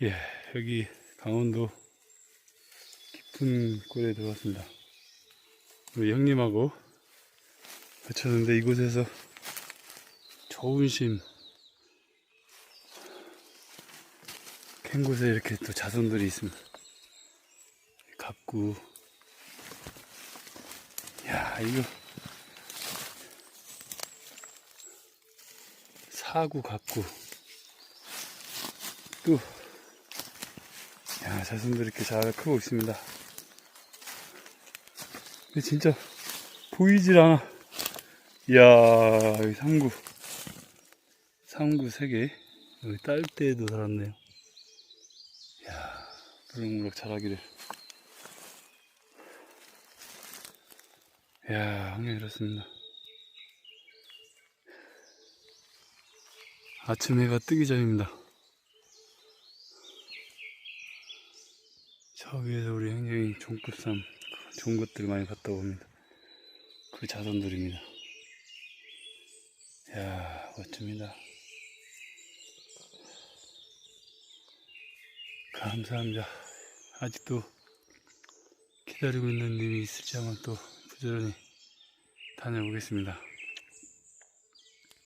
예, 여기 강원도 깊은 굴에 들어왔습니다. 우리 형님하고 같이왔는데 이곳에서 좋은 심캔 곳에 이렇게 또 자손들이 있습니다. 갑구. 야, 이거 사구 갑구. 또 야, 자손들 이렇게 잘 크고 있습니다. 근데 진짜 보이질 않아. 이야, 여기 삼구. 삼구 세 개. 여기 딸대도 살았네요. 이야, 무럭무럭 자라기를. 이야, 환경이 이렇습니다. 아침 해가 뜨기 전입니다. 저 위에서 우리 행정이 종급삼 좋은 것들 많이 봤다고 합니다. 그 자손들입니다. 이야 멋집니다. 감사합니다. 아직도 기다리고 있는 님이 있을지 한번 또 부지런히 다녀보겠습니다.